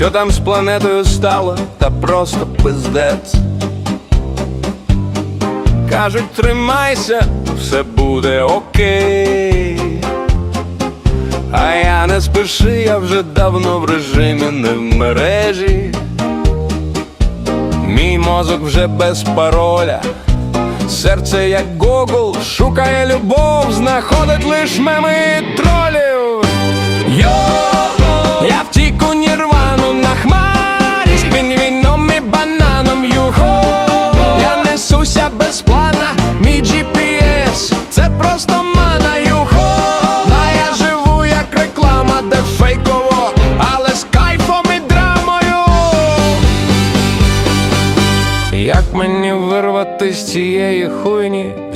Що там з планетою стало, та просто пиздець. Кажуть, тримайся, все буде окей. А я не спіши, я вже давно в режимі не в мережі. Мій мозок вже без пароля. Серце як Google шукає любов, знаходить лиш меми і тролів.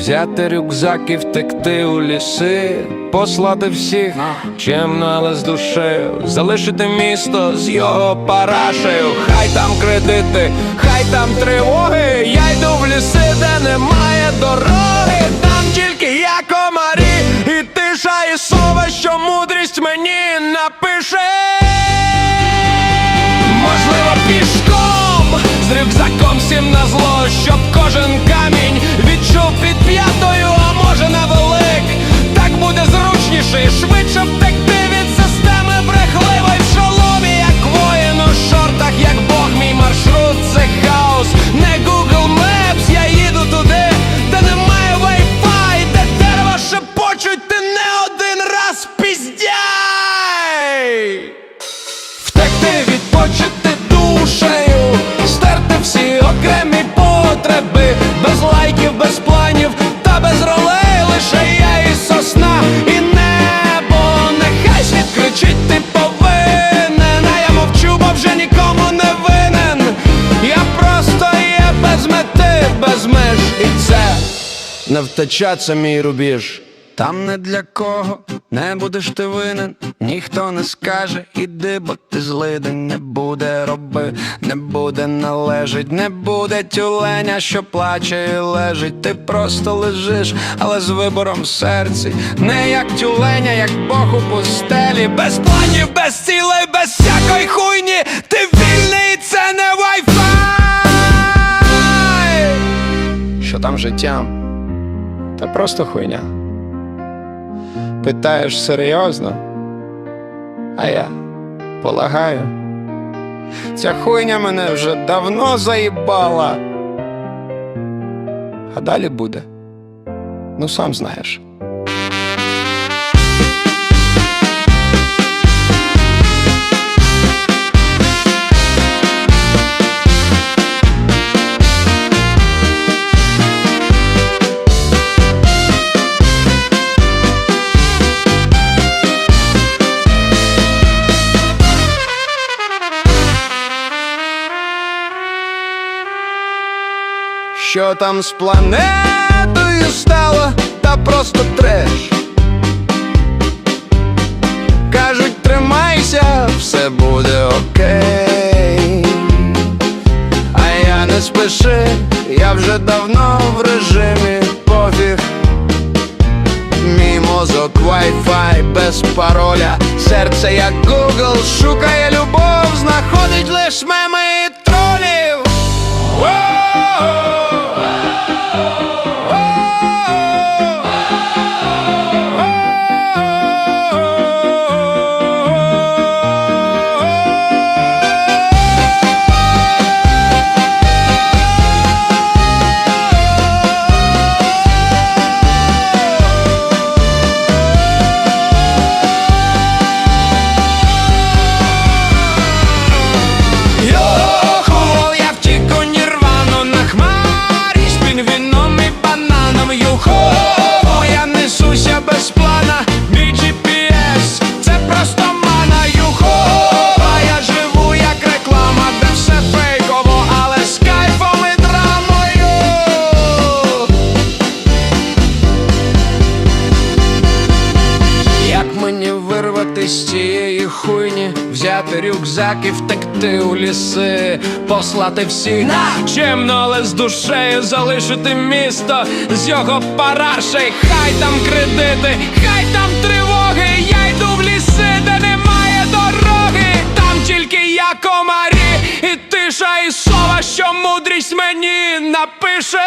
Взяти рюкзак і втекти у ліси, послати всіх чемно, але з душею, залишити місто з його парашею, хай там кредити, хай там тривоги, я йду в ліси, де немає дороги, там тільки я комарі, і тиша, і сова, що мудрість мені напише. Можливо, пішком з рюкзаком всім на зло, щоб кожен камінь не це мій рубіж. Там не для кого не будеш ти винен, ніхто не скаже, іди, бо ти злидень не буде роби, не буде належить, не буде тюленя, що плаче і лежить. Ти просто лежиш, але з вибором в серці, не як тюленя, як Бог у пустелі, без планів, без цілей, без всякої хуйні. Ти вільний, це не Wi-Fi Що там життям? Та просто хуйня. Питаєш серйозно? А я полагаю. Ця хуйня мене вже давно заїбала. А далі буде. Ну, сам знаєш. Що там з планетою стало, та просто треш. Кажуть, тримайся, все буде окей. А я не спеши, я вже давно в режимі пофіг. Мій мозок Wi-Fi без пароля, серце як Google шукає любов, знаходить лиш меми і тролів. Цієї хуйні, взяти рюкзак і втекти у ліси, послати всіх чемно, але з душею залишити місто з його парашей, хай там кредити, хай там тривоги, я йду в ліси, де немає дороги, там тільки я комарі, і тиша, і сова, що мудрість мені напише.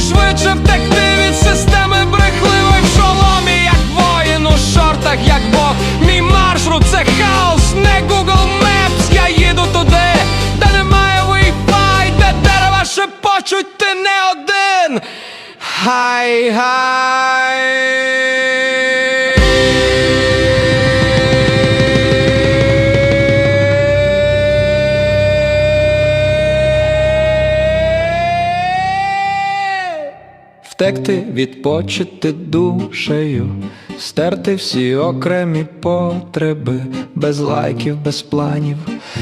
Швидше втекти від системи брехливої в шоломі, як воїн у шортах, як Бог. Мій маршрут це хаос, не Google Maps Я їду туди, де немає Wi-Fi, де дерева шепочуть, ти не один. Хай, гай. Втекти, відпочити душею, стерти всі окремі потреби, без лайків, без планів,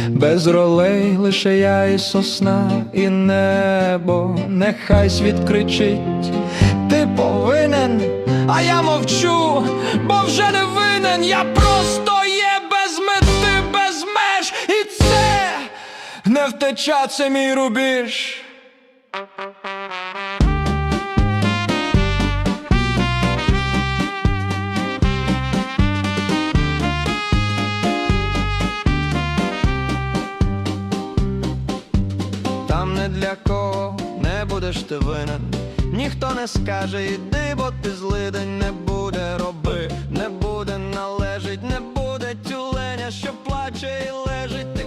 без ролей, лише я і сосна, і небо, нехай світ кричить, ти повинен, а я мовчу, бо вже не винен, я просто є без мети, без меж, і це не втеча, це мій рубіж. Для кого не будеш ти винен, ніхто не скаже, іди, бо ти злидень не буде роби, не буде належить, не буде тюленя, що плаче і лежить